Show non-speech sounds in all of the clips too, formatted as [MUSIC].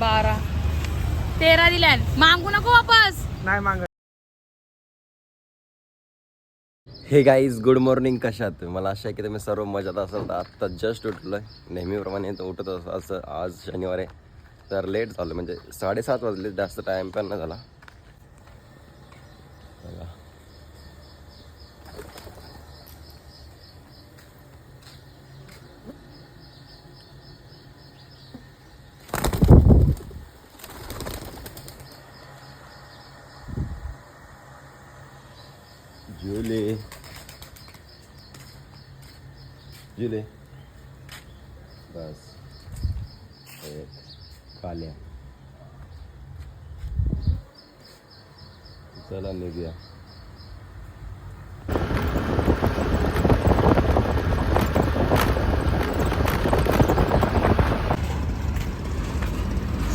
बारा. तेरा दिल्या मागू नको वापस. नाही माग हे गाईज गुड मॉर्निंग कशात? मला आशा आहे की तुम्ही सर्व मजात असाल. तर आत्ता जस्ट उठलो आहे नेहमीप्रमाणे तर उठत असं असं आज शनिवार आहे. तर लेट झालं म्हणजे साडेसात वाजले जास्त टाईम पण नाही झाला. बघा. जुले जुले बस एक काल्या चला निघूया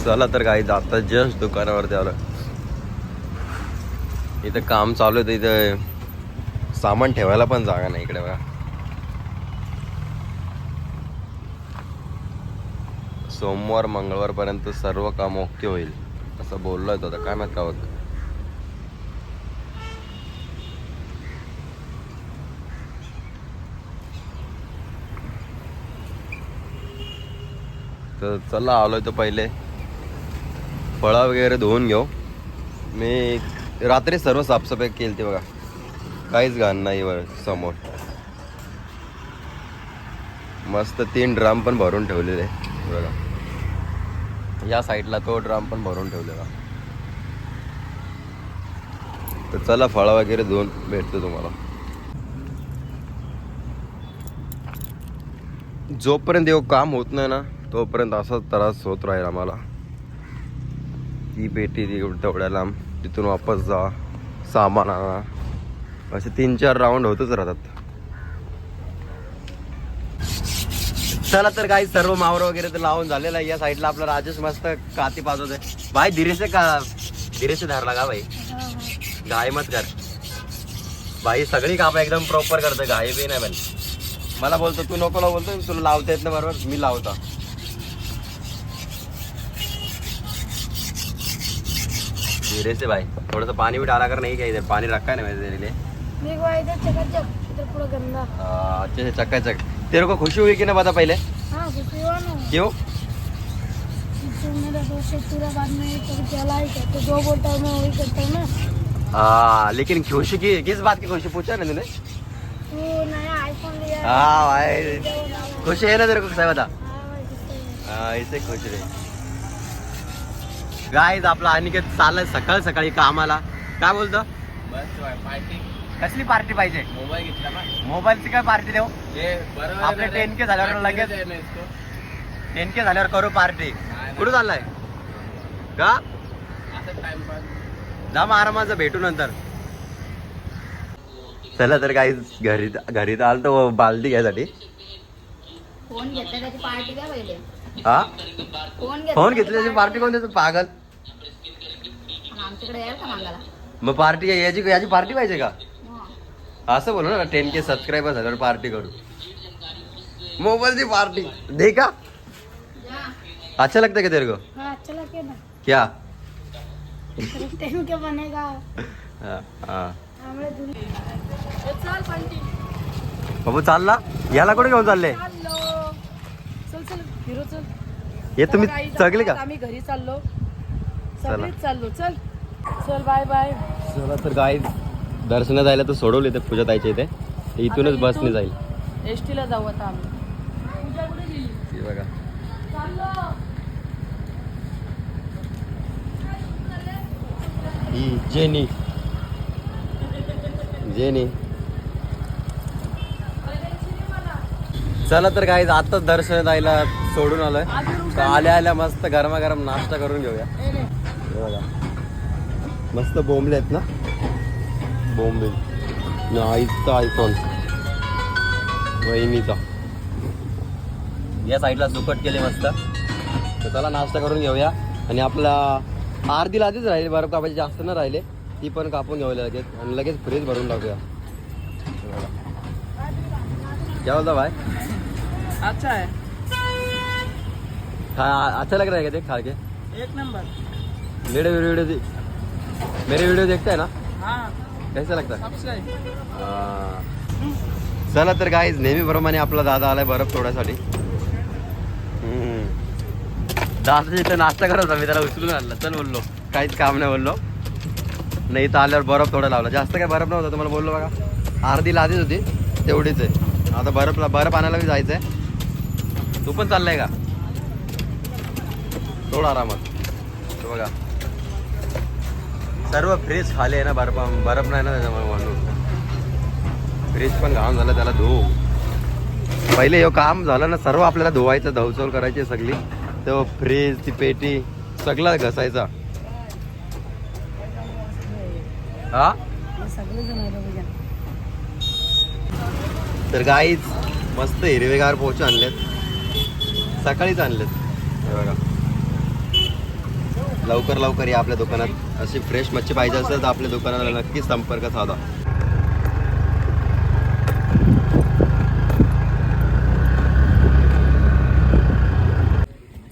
चला तर काही आता जस्ट दुकानावरती आलो इथं काम चालू आहे तर इथं सामान ठेवायला पण जागा नाही इकडे बघा. सोमवार मंगळवारपर्यंत सर्व काम ओके होईल असं बोललो होतं आता. काय माहीत का होत? तर चला आलोय तो पहिले. फळं वगैरे धुवून घेऊ. मी रात्री सर्व साफसफाई केली ती बघा. काहीच घाण नाही वर समोर. मस्त तीन ड्राम पण भरून ठेवलेले बघा. या साईडला तो ड्राम पण भरून ठेवलेला. तर चला फळं वगैरे धुवून भेटतो तुम्हाला. जोपर्यंत येऊ काम होत नाही ना तोपर्यंत असाच त्रास होत राहील आम्हाला. ती पेटी ती तेवढ्या लांब तिथून वापस जा. सामान आणा. असे तीन चार राऊंड होतच राहतात. चला तर काही सर्व मावर वगैरे तर लावून झालेलं आहे. या साईडला आपला राजेश मस्त काती पाजवत आहे भाई धीरेसे का धीरेसे धरला का भाई? घाई मत कर. भाई सगळी कापा एकदम प्रॉपर करते घाई बी नाही पण. मला बोलतो तू नको लावू बोलतो तुला लावता येत ना बरोबर. मी लावतो. धीरेसे भाई थोडंसं पाणी बी डाला कर नाही क्या पाणी रखा नाही माहिती चकाचक. अच्छे चक तेरे को खुशी हुई कि ना बता पहले? हाँ खुशी हुआ ना. क्यों तो मेरा दोस्त है पूरा बाद में कभी चला ही करते जो बोलता है मैं वही करता हूँ ना. हाँ लेकिन खुशी की किस बात की खुशी? पूछा ना तूने वो नया आईफोन लिया है। भाई। खुशी है ना तेरे को सही बता हाँ खुश रे गाईज आपला अनिकेत चाललाय सकाळ सकाळी कामाला. काय बोलतो? कसली पार्टी पाहिजे? मोबाईल घेतला ना. मोबाईलची काय पार्टी देऊ? हे बरोबर आपले 10K झाल्यावर लगेच- टेन के झाल्यावर करू पार्टी. कुठं चाललाय? का? असं टाइमपास जा मग आरामाचं भेटू नंतर. चला तर काही घरी घरी तर आलं तर बालदी घ्यायसाठी. फोन घेतला त्याची पार्टी द्या पहिले? हा? फोन घेतला फोन त्याची पार्टी कोण देतो पागल. आणि आमच्याकडे याल का मागायला? मग पार्टी याची याची पार्टी पाहिजे का. असं बोलू ना टेन के सबस्क्राईबर झाल्यावर पार्टी करू. मोबाईलची पार्टी दे का. अच्छा लगता क्या तेरे को? हाँ अच्छा लगे ना. क्या? [LAUGHS] बनेगा. हा, हा. बाबू चालला? याला कुठे घेऊन चालले? चाललो. चल चल हिरो चल. हे तुम्ही चगले का? आम्ही घरी चाललो. सगळीच चाललो. चल. चल बाय बाय चला तर गाय दर्शनात जायला तर सोडवले ते पूजा ताईच्या इथे ते इथूनच बसने जाईल. एस जाऊ आता आम्ही. पूजा कुठे गेली? हे बघा. चाललो. ही जेनी. जेनी. चला तर काही आताच दर्शन जायला सोडून आलोय. तर आल्या आल्या मस्त गरमागरम नाश्ता करून घेऊया. हे बघा. मस्त बोंबले आहेत ना? आणि आईचा आयफोन वहिनीचा या साईडला सुकट केले मस्त. तर चला नाश्ता करून घेऊया. आणि आपला अर्धी लादीच राहिले बरं कापायचे जास्त न राहिले. ती पण कापून घेऊया लगेच. आणि लगेच फ्रीज भरून टाकूया. क्या बोलता भाई? अच्छा है खा अच्छा लग रहा है क्या देख खा के एक नंबर. मेरे वीडियो दे मेरे वीडियो देखते है ना? हाँ. कैसा लगता. चला तर काय नेहमीप्रमाणे आपला दादा आलाय बर्फ तोडायसाठी हम्म. दादा इथं नाश्ता करत होता मी त्याला उचलून आणलं. चल बोललो. काहीच काम नाही बोललो. नाही इथं आल्यावर बर्फ तोडायला लावला. जास्त काय बर्फ नव्हता तुम्हाला बोललो बघा. अर्धी लादीच होती तेवढीच आहे. आता बर्फला बर्फ आणायला बी जायचंय. तू पण चाललाय का? थोडं आरामात. बघा. सर्व फ्रीज खाली आहे ना बर्फ बर्फ नाही ना त्याच्यामुळे म्हणून. फ्रीज पण घाम झालं त्याला धुवू पहिले हे काम झालं ना सर्व आपल्याला धुवायचं धवचोल करायची सगळी. तो फ्रीज ती पेटी सगळं घसायचा. हा? तर गाईच मस्त हिरवेगार पोचे आणलेत. सकाळीच आणलेत. बघा. लवकर लवकर या आपल्या दुकानात. अशी फ्रेश मच्छी पाहिजे असेल तर आपल्या दुकानाला नक्कीच संपर्क साधा.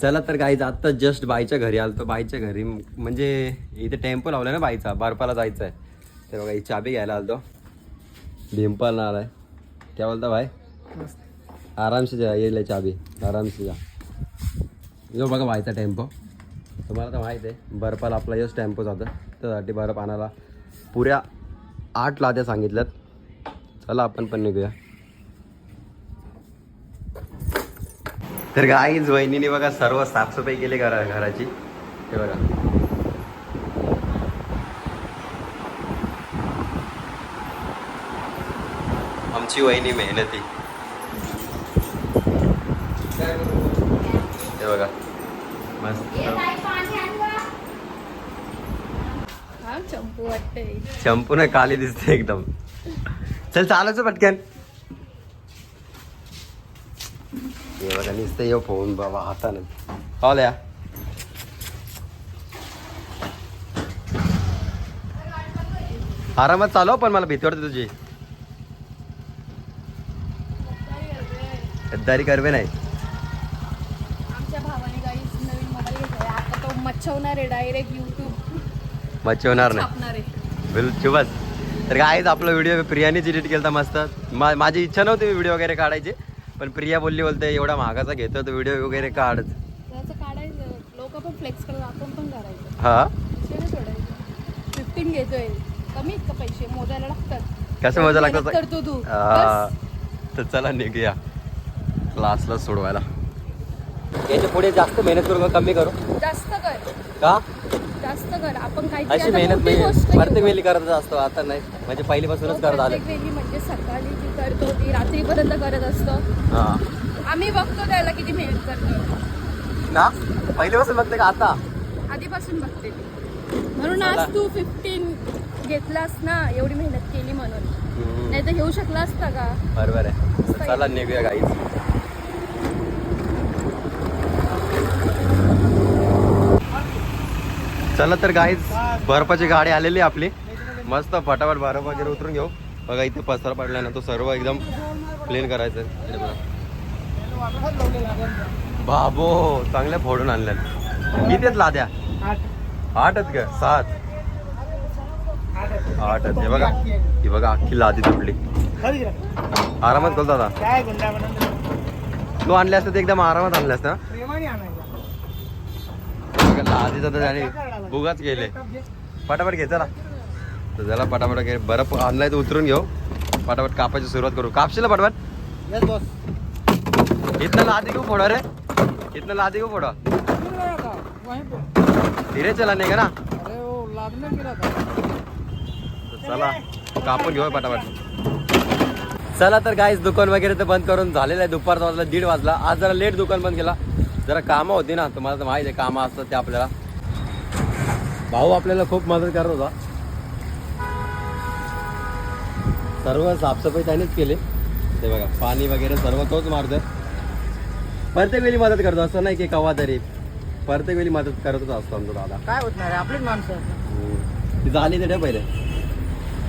चला तर गाईज आत्ता जस्ट बाईच्या घरी आलतो. बाईच्या घरी म्हणजे इथे टेम्पो लावलाय ना बाईचा बर्फाला जायचं आहे ते बघा ही चाबी घ्यायला आलतो. भीमपाल आलाय. क्या बोलता भाई? आराम से जा ये ले चाबी. आराम से जा. जो बघा व्हायचा टेम्पो तुम्हाला तर माहीत आहे. बर्फाला आपला यश टेम्पो जातं. त्यासाठी बर्फ आणायला पुऱ्या आठ लाद्या सांगितल्यात. चला आपण पण निघूया. तर काहीच वहिनीने बघा सर्व साफसफाई केली घरा घराची. हे बघा. आमची वहिनी मेहनती. हे बघा. मस्त. हा चंपू वाटते नाही काली दिसते एकदम. चल चालायचं पटकन. बघा नुसतं ये फोन बाबा हातानं. कॉल या. आरामात चालव पण मला भीती वाटते तुझी. गद्दारी करवे नाही आमच्या भावाने काही नवीन मोबाईल घेतलाय तो मच्छवणार आहे डायरेक्ट युट्यूब मच्छवणार नाही बिलकुल. बस. तर काहीच आपला व्हिडिओ प्रियानेच एडिट केला मस्त. मा माझी इच्छा नव्हती व्हिडिओ वगैरे काढायची पण प्रिया बोलली बोलते एवढा महागाचा घेतो तर व्हिडिओ वगैरे काढ. लोक पण फ्लेक्स करतात आपण पण करायचं. हा? फिफ्टीन घेतोय. कमी पैसे? मोजायला लागतात. कसं मजा मेहनत लागतं करतो तू. तर चला निघूया. क्लासला सोडवायला. याच्यापुढे जास्त मेहनत करू का कमी करू? जास्त कर. का? जास्त कर. आपण काही अशी मेहनत प्रत्येक वेळी करत असतो आता नाही. म्हणजे पहिलीपासूनच करत आले. वेळी म्हणजे सकाळी जी करतो ती रात्रीपर्यंत करत असतो. आम्ही बघतो त्याला किती मेहनत करतो. ना? पहिल्यापासून बघते का आता? आधीपासून बघते ती. म्हणून आज तू फिफ्टीन घेतलास ना एवढी मेहनत केली म्हणून. नाही तर घेऊ शकला असता का? बरोबर आहे. चला निघूया गाईच चला तर गाईच बर्फाची गाडी आलेली आपली. मस्त फटाफट बर्फ वगैरे उतरून घेऊ. बघा इथे पसरा पडलाय ना तो सर्व एकदम क्लीन करायचं. बाबो चांगल्या फोडून आणल्या किती आहेत लाद्या? आठ आहेत का? सात. आठ हे बघा. ही बघा अख्खी लादी तुटली. आरामात आता गुंडा बनवून तू आणले असते ते एकदम आरामात आणले असते ना प्रेमाने आणायचा. बुगाच गेले. पटापट घे चला. तर चला पटापट घे. बरं आणलाय तर उतरून घेऊ. पटापट कापायची सुरुवात करू. कापशील पटापट? यस बॉस इथनं लादी घेऊ फोडा रे. इथनं लादी घेऊ फोडा धीरे चला नाही का ना चला कापून घेऊ पटापट. चला तर गाईच दुकान वगैरे तर बंद करून झालेलं आहे. दुपारचा वाजला दीड वाजला. आज जरा लेट दुकान बंद केला. जरा कामं होती ना तुम्हाला तर माहिती आहे कामं असतात ते आपल्याला. भाऊ आपल्याला खूप मदत करत होता. सर्व साफसफाई त्यानेच केली. ते बघा पाणी वगैरे सर्व तोच मारतोय. प्रत्येक वेळी मदत करतो असं नाही की कवा तरी. प्रत्येक वेळी मदत करतच असतो आमचा दादा. काय होत नाही रे, आपलीच माणसं आहेत. ती झाली तर पहिले.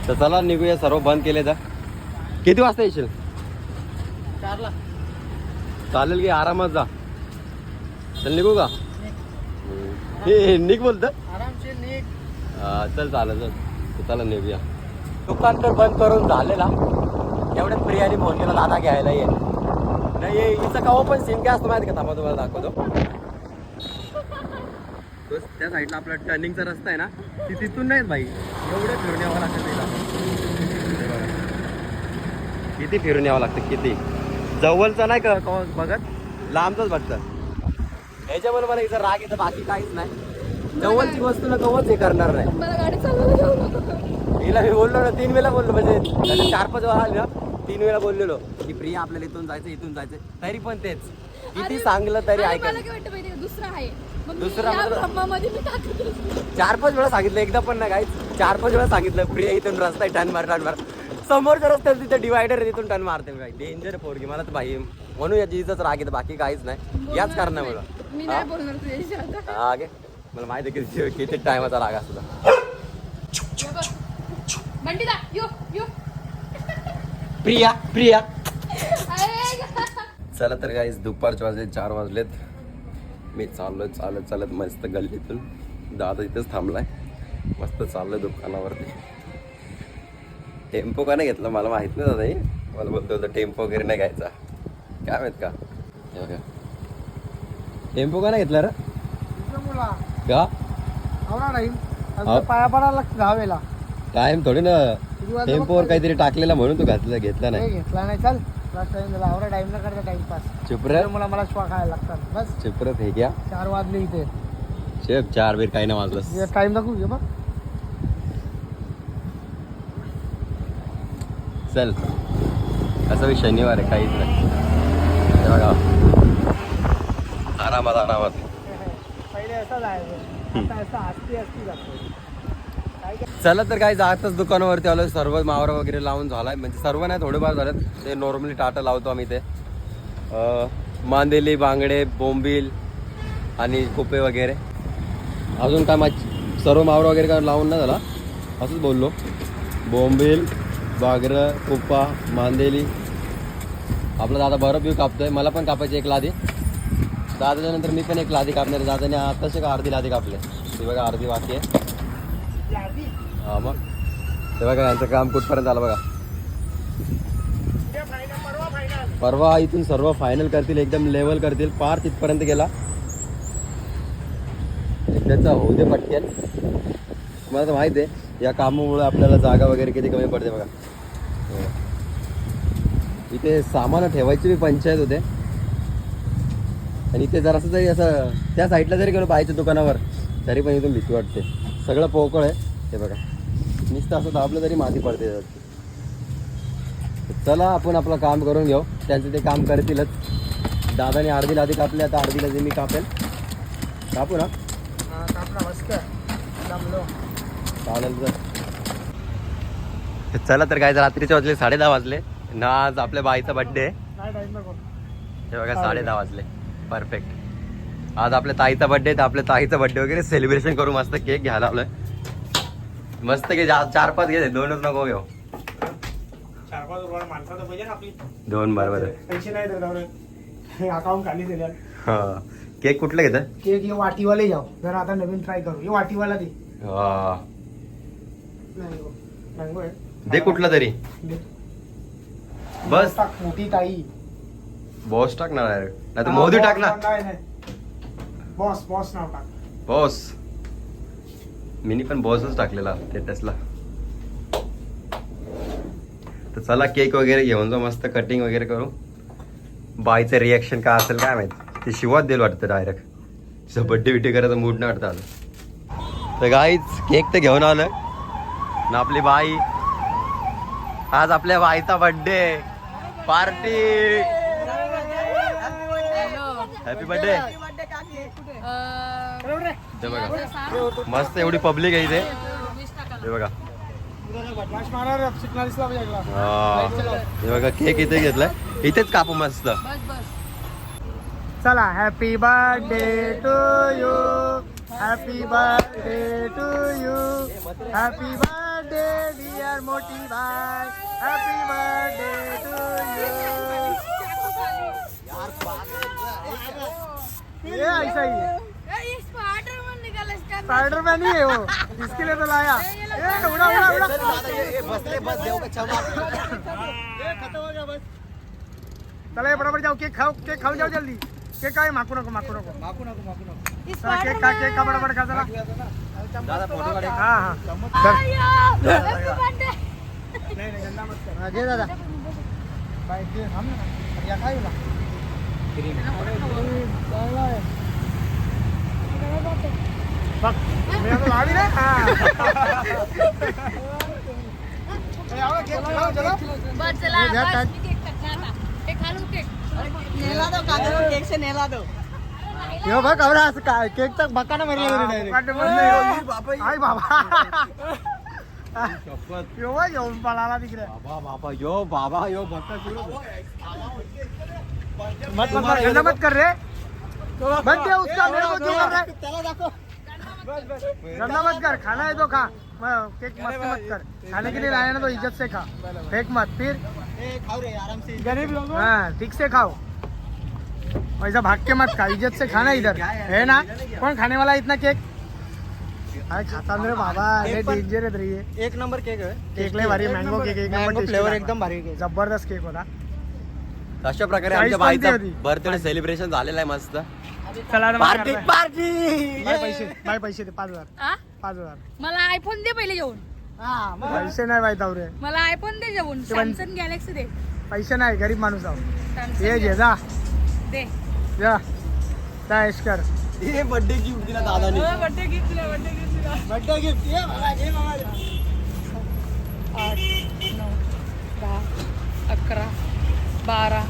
तर चला निघूया सर्व बंद केले तर. किती वाजता येशील? चारला. चालेल की आरामात जा. चल निघू का. हे निक बोलत चल चालेल चल. चला नेऊया. दुकान तर बंद करून झालेला. एवढ्यात प्रियाने फोन केला दादा घ्यायला ये. नाही ये हिचं काव पण सीन काय असतो माहिती का? थांबा तुम्हाला दाखवतो. त्या साईडला आपला टर्निंगचा रस्ता आहे ना ती तिथून नाहीत बाई. एवढे फिरून यावं लागतं तिला. किती फिरून यावं लागतं किती? जवळचं नाही का बघत? लांबच बघतं याच्याबरोबर इथं राग येतं बाकी काहीच नाही. जवळची वस्तूला कवच हे करणार नाही. मला गाडी चालवायला जाऊ नको. हिला मी बोललो ना तीन वेळा बोललो म्हणजे चार पाच वेळा आले ना तीन वेळा बोललेलो. की प्रिया आपल्याला इथून जायचं इथून जायचं तरी पण तेच. किती सांगलं तरी काय माहिती दुसरा आहे. दुसरा या. चार पाच वेळा सांगितलं एकदा पण नाही काहीच चार पाच वेळा सांगितलं प्रिया इथून रस्ता आहे टर्न मार टर्न मार. समोरच्या रस्त्यात तिथे डिवायडर तिथून टर्न मारते मी डेंजर पोरगी मला तर भाई म्हणून याची इथंच राग येतं बाकी काहीच नाही. याच कारणामुळं. मी नाही बोलणार तुझ्याशी आता. हा गे मला माहिती आहे किती किती टायमाचा राग असतो ये बघ. बंटी दा यो यो. प्रिया प्रिया. चला तर काही दुपारचे वाजले चार वाजलेत. मी चाललोय चालत चालत मस्त गल्लीतून. दादा इथेच थांबलाय. मस्त चाललोय दुकानावरती. टेम्पो का नाही घेतला? मला माहीत नाही दादा हे. मला बोलतो होतं टेम्पो वगैरे नाही घ्यायचा. काय माहीत का? हे टेम्पो का नाही घेतला रे? का. पाया पडायला लागतं दहावेला टाइम थोडी ना टेम्पोवर काहीतरी टाकलेला म्हणून तू घातला घेतला नाही. नाही घेतला नाही. चल लास्ट टाइम झाला टाइम न करता टाइमपास चुप रे मला मला श्वा खायला लागतात. बस. हे घ्या. चार वाजले इथे. शेप चार बीर काही नाही वाजलं. टाइम दाखवू घे बघ चल. असं शनिवार आहे काहीच नाही. हे बघा. आरामात आरामात. चला तर काही जातच दुकानावरती आलो सर्व मावरा वगैरे लावून झालाय. म्हणजे सर्व नाही थोडेफार झालेत. ते नॉर्मली टाटा लावतो आम्ही ते मांदेली बांगडे बोंबील आणि कुपे वगैरे. अजून काय माझ सर्व मावरा वगैरे काय लावून नाही झाला. असंच बोललो. बोंबील बागरं कुप्पा मांदेली. आपला दादा बरं बिव कापतोय. मला पण कापायची एक लादी. दादाच्या नंतर मी पण एक लादी कापणार दादाने आताच का अर्धी लादी कापले ते बघा अर्धी बाकी आहे. हा मग. ते बघा यांचं काम कुठपर्यंत आलं बघा. परवा इथून सर्व फायनल करतील एकदम लेवल करतील. पार तिथपर्यंत गेला. त्याचा होऊ दे पटकेल मला तर माहिती आहे या कामामुळे आपल्याला जागा वगैरे किती कमी पडते बघा. हो. इथे सामान ठेवायची बी पंचायत होते. आणि इथे जरासं जरी असं त्या साईडला जरी गेलो बाईच्या दुकानावर तरी पण इथून भीती वाटते. सगळं पोकळ आहे. हे बघा. नुसतं असं दाबलं तरी माती पडते. चला आपण आपलं काम करून घेऊ. त्यांचं ते काम करतीलच. दादाने अर्धी लादी कापली आता अर्धी लादी मी कापेल. कापू ना? चालेल तर. चला तर काय रात्रीचे वाजले साडे दहा वाजले. ना आज आपल्या बाईचा बड्डे आहे हे बघा साडे दहा वाजले. परफेक्ट आज आपल्या ताईचा बड्डे तर आपल्या ताईचा बड्डे वगैरे सेलिब्रेशन करू मस्त केक घ्यायला आलोय मस्त जा- चार पाच घे दोनच नको घेऊ. आपली. दोन बरोबर आहे. पैसे नाही देणार. अकाउंट खाली दिल्या हा. केक कुठलं घेतं केक हे वाटीवाले जाऊ. जरा आता नवीन ट्राय करू. हे वाटीवाला दे. हा. दे कुठलं तरी. बस. मोठी ताई. बॉस टाक ना नाही तर मोदी टाक ना नाही नाही. बॉस बॉस नाव टाक. बॉस. मिनी पण बॉसच टाकलेला ते टेस्टला तर चला केक वगैरे घेऊन जाऊ मस्त कटिंग वगैरे करू. बाईचं रिॲक्शन काय असेल काय माहीत? ते शिवात देईल वाटतं डायरेक्ट तिचं बड्डे बिड्डे करायचा मूड नाही वाटतं आलं तर गाईच केक तर घेऊन आलं ना आपली बाई. आज आपल्या बाईचा बड्डे पार्टी हॅपी बर्थडे ते बघा. मस्त एवढी पब्लिक आहे इथे. हे बघा. हा. हे बघा केक इथे घेतलाय. इथेच कापू मस्त. चला happy birthday to you happy birthday to you happy birthday dear मोठी बाय हॅपी बर्थडे टू यू ये ऐसा ही है. स्पाइडरमैन ही है वो। इसके लिए तो लाया। ए, उड़ा उड़ा उड़ा। बसले बस देऊ का क्षमा चला ये बरोबर जाओ केक खाओ केक खाऊ जाओ जल्दी। केक काय माकू नको माकू नको माकू नको माकू नको चला केक खा केक का बरोबर खा चला। दादा फोटो काढे हा हा। धर. Happy birthday. नाही नाही गंदा मत कर। हा, घे दादा। बाय घे थांब ना या काय तुला हा ए, आओ, केक खाओ, चलो. बस चला घ्या, बस, काय? मी केक खात नाही आता. हे खा लो केक यो बघ आवडा असं काय केकचा बकाना मारला तरी डायरेक्ट आई बाबा यो येऊन पळाला तिकडे बाबा बाबा यो बाबा यो बघता सुरू मत मत कर गंदा मत कर रे। बंद दे उसका मेरे को क्यों कर रहा है? गंदा मत कर खाना है तो खा। केक मस्त मत कर। खाने के लिए लाया ना तो इज़्ज़त से खा। फेंक मत फिर। गरीब लोग। हाँ ठीक से खाओ। ऐसा भाग के मत खा इज़्ज़त से खाना इधर। है ना? कौन खाने वाला है इतना केक? अरे खाता मेरे बाबा अरे डेंजर है रे एक नंबर केक आहे केक लय भारी मँगो केक एक नंबर फ्लेवर एकदम भारी केक ज़बरदस्त केक होता। अशा प्रकारे आमच्या बाईचा? बर्थडे सेलिब्रेशन झालेला आहे मस्त. चला पार्टी. पार्टी बाय पैसे बाय पैसे दे पाच हजार. आ? पाच हजार. मला आयफोन दे पहिले जेवून पैसे नाही बाय तावरे मला आयफोन दे पण- सॅमसंग गॅलेक्सी दे. पैसे नाही गरीब माणूस आहो. ये घे जा. दे. जा. जा ऐश कर. हे बर्थडे गिफ्ट दिला दादाने. बर्थडे गिफ्ट दिला बर्थडे गिफ्ट दिला. बर्थडे गिफ्ट ये बाबा घे बाबा आठ नऊ दहा अकरा. बारा.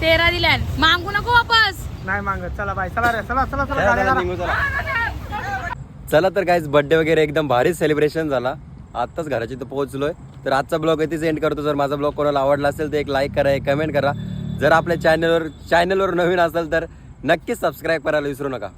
तेरा दिल्या मागू नको वापस. नाही मागत. चला बाय चला रे चला चला चला चला, करा. तर काहीच बर्थडे वगैरे एकदम भारी सेलिब्रेशन झाला. आत्ताच घराची इथं पोहोचलोय. तर आजचा ब्लॉग इथे एंड करतो. जर माझा ब्लॉग कोणाला आवडला असेल तर एक लाईक करा एक कमेंट करा. जर आपल्या चॅनलवर चॅनलवर नवीन असेल तर नक्कीच सबस्क्राईब करायला विसरू नका.